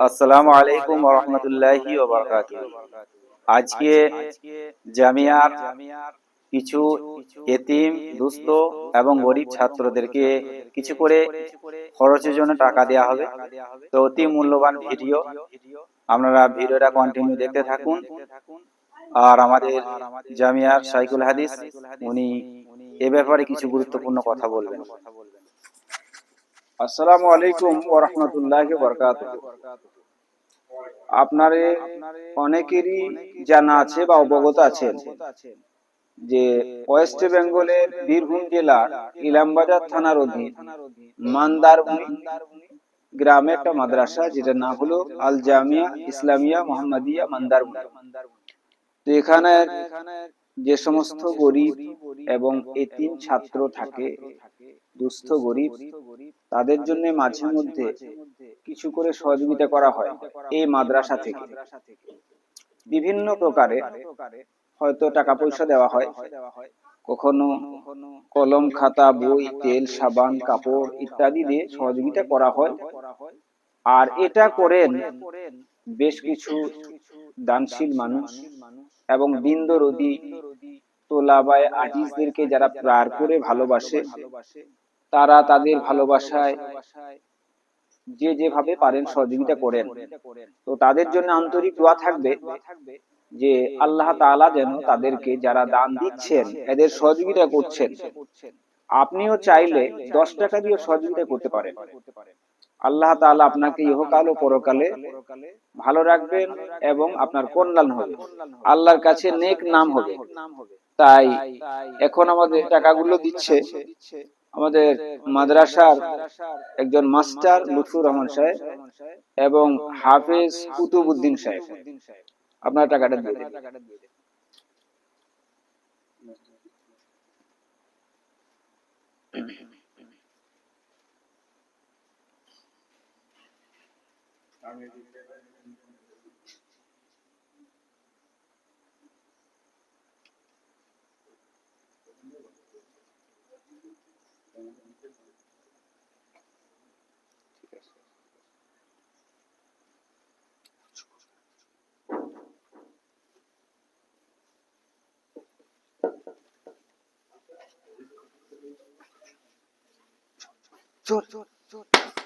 আসসালামু আলাইকুম রহমতুল্লাহি আজকে জামিয়ার কিছু এতিম, দুস্থ এবং গরিব ছাত্রদেরকে কিছু করে খরচের জন্য টাকা দেওয়া হবে। তো অতি মূল্যবান ভিডিও। আপনারা ভিডিওটা কন্টিনিউ দেখতে থাকুন। আর আমাদের জামিয়ার সাইকুল হাদিস, উনি এ ব্যাপারে কিছু গুরুত্বপূর্ণ কথা বলবেন। আসসালামু আলাইকুম অনেকেরই জানা আছে বা অবগত আছেন যে ওয়েস্ট বেঙ্গলের বীরভূম জেলার ইলামবাজার থানার অধীন মান্দারভূমি গ্রামে একটা মাদ্রাসা, যেটার নাম হলো আল জামিয়া ইসলামিয়া মোহাম্মদিয়া মান্দারভূমি তো এখানে যে সমস্ত গরিব এবং এতিম ছাত্র থাকে, দুস্থ গরিব, তাদের জন্য মাঝে মধ্যে কিছু করে সহযোগিতা করা হয় এই মাদ্রাসা থেকে। বিভিন্ন প্রকারে হয়তো টাকা পয়সা দেওয়া হয়। কখনো কলম, খাতা, বই, তেল, সাবান, কাপড় ইত্যাদি দিয়ে সহযোগিতা করা হয়। আর এটা করেন বেশ কিছু দানশীল মানুষ এবং বিন্দরদি তোলাবায় যারা প্রার করে ভালোবাসে, তারা তাদের ভালোবাসায় যে যেভাবে পারেন সহযোগিতা করেন। তো তাদের জন্য আন্তরিক দোয়া থাকবে যে আল্লাহ যেন তাদেরকে যারা দান দিচ্ছেন, এদের সহযোগিতা করছেন। আপনিও চাইলে দশ টাকা দিয়ে সহযোগিতা করতে পারেন। আল্লাহ তাআলা আপনাকে ইহকাল ও পরকালে ভালো রাখবেন এবং আপনার কল্যাণ হবে। আল্লাহর কাছে নেক নাম হবে। তাই এখন আমাদের টাকাগুলো দিচ্ছে আমাদের মাদ্রাসার একজন মাস্টার লুৎফুর রহমান সাহেব এবং হাফেজ কুতুবুদ্দিন সাহেব। আপনার টাকাটা দিয়ে দিন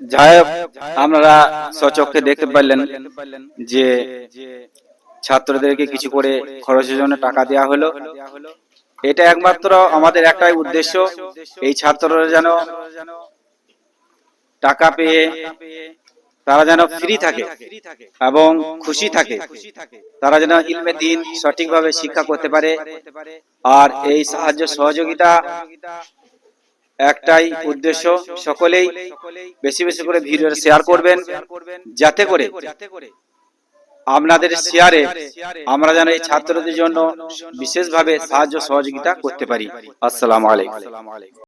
যাই আপনারা সচক্ষে দেখতে পারলেন যে ছাত্রদেরকে কিছু করে খরচের জন্য টাকা দেওয়া হলো। এটা একমাত্র আমাদের একটাই উদ্দেশ্য। এই ছাত্ররা যেন টাকা পেয়ে তারা যেন ফ্রি থাকে এবং খুশি থাকে। তারা যেন ইলমে দিন সঠিকভাবে শিক্ষা করতে পারে। আর এই সাহায্য সহযোগিতা একটাই উদ্দেশ্য। সকলেই বেশি বেশি করে ভিডিও শেয়ার করবেন, যাতে করে আপনাদের শেয়ারে আমরা যেন এই ছাত্রদের জন্য বিশেষভাবে সাহায্য সহযোগিতা করতে পারি। আসসালামু আলাইকুম।